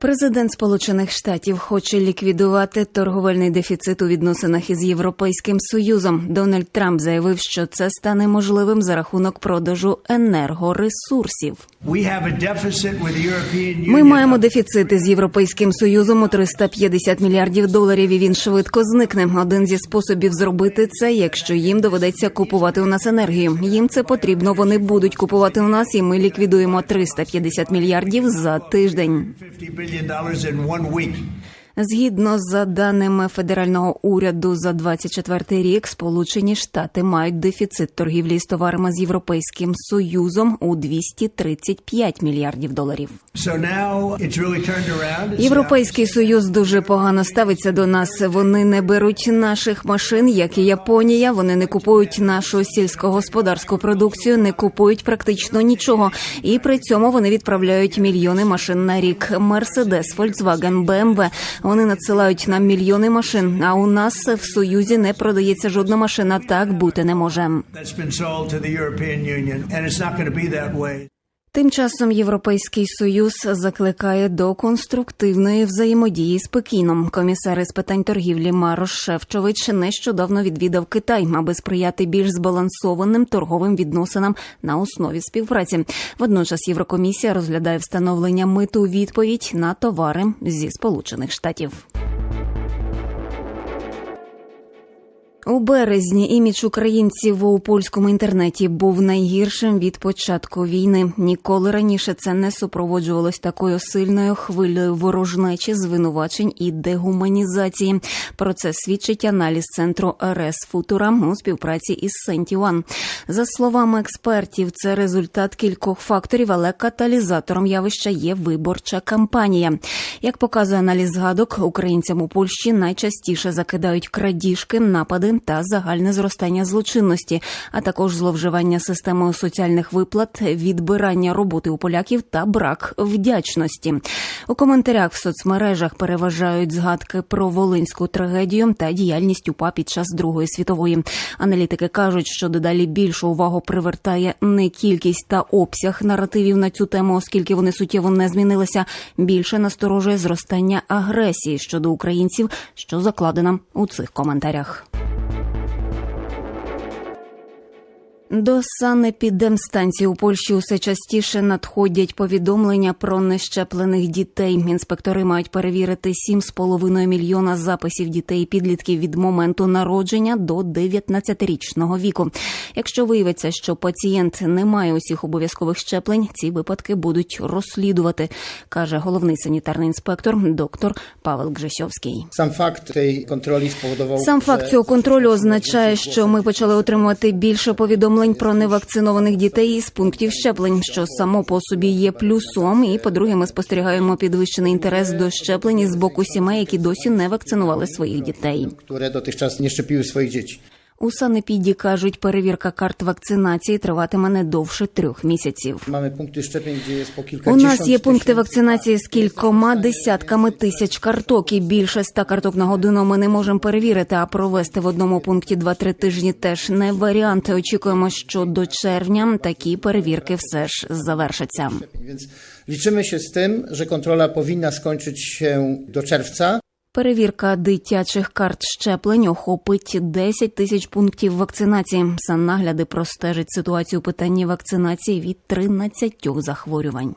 Президент Сполучених Штатів хоче ліквідувати торговельний дефіцит у відносинах із Європейським Союзом. Дональд Трамп заявив, що це стане можливим за рахунок продажу енергоресурсів. Ми маємо дефіцит із Європейським Союзом у 350 мільярдів доларів. і Він швидко зникне. Один зі способів зробити це, якщо їм доведеться купувати у нас енергію. Їм це потрібно. Вони будуть купувати у нас, і ми ліквідуємо 350 мільярдів за тиждень. $50 billion in one week. Згідно з даними федерального уряду за 24 рік, Сполучені Штати мають дефіцит торгівлі з товарами з Європейським Союзом у 235 мільярдів доларів. Європейський союз дуже погано ставиться до нас. Вони не беруть наших машин, як і Японія. Вони не купують нашу сільськогосподарську продукцію, не купують практично нічого. І при цьому вони відправляють мільйони машин на рік. Мерседес, Volkswagen, BMW. Вони надсилають нам мільйони машин. А у нас в союзі не продається жодна машина. Так бути не може. Тим часом Європейський союз закликає до конструктивної взаємодії з Пекіном. Комісар із питань торгівлі Марош Шевчович нещодавно відвідав Китай, аби сприяти більш збалансованим торговим відносинам на основі співпраці. Водночас Єврокомісія розглядає встановлення миту у відповідь на товари зі Сполучених Штатів. У березні імідж українців у польському інтернеті був найгіршим від початку війни. Ніколи раніше це не супроводжувалось такою сильною хвилею ворожнечі, звинувачень і дегуманізації. Про це свідчить аналіз центру РС Футура у співпраці із Сентіуан. За словами експертів, це результат кількох факторів, але каталізатором явища є виборча кампанія. Як показує аналіз згадок, українцям у Польщі найчастіше закидають крадіжки, напади та загальне зростання злочинності, а також зловживання системою соціальних виплат, відбирання роботи у поляків та брак вдячності. У коментарях в соцмережах переважають згадки про волинську трагедію та діяльність УПА під час Другої світової. Аналітики кажуть, що дедалі більшу увагу привертає не кількість та обсяг наративів на цю тему, оскільки вони суттєво не змінилися. Більше насторожує зростання агресії щодо українців, що закладено у цих коментарях. До санепідемстанції у Польщі усе частіше надходять повідомлення про нещеплених дітей. Інспектори мають перевірити 7,5 мільйона записів дітей і підлітків від моменту народження до 19-річного віку. Якщо виявиться, що пацієнт не має усіх обов'язкових щеплень, ці випадки будуть розслідувати, каже головний санітарний інспектор доктор Павел Гжесьовський. Sam fakt tej kontroli Сам факт цього контролю означає, що ми почали отримувати більше повідомлень про невакцинованих дітей із пунктів щеплень, що само по собі є плюсом. І по-друге, ми спостерігаємо підвищений інтерес до щеплень з боку сімей, які досі не вакцинували своїх дітей. Хто дотих час не щепив своїх dzieci. У санепіді кажуть, перевірка карт вакцинації триватиме не довше трьох місяців. У нас є пункти вакцинації з кількома десятками тисяч карток, і більше ста карток на годину ми не можемо перевірити. А провести в одному пункті 2-3 тижні теж не варіант. Очікуємо, що до червня такі перевірки все ж завершаться. Więc liczymy się z tym, że kontrola powinna skończyć się do czerwca. Перевірка дитячих карт щеплень охопить 10 тисяч пунктів вакцинації. Саннагляди простежить ситуацію питання вакцинації від 13 захворювань.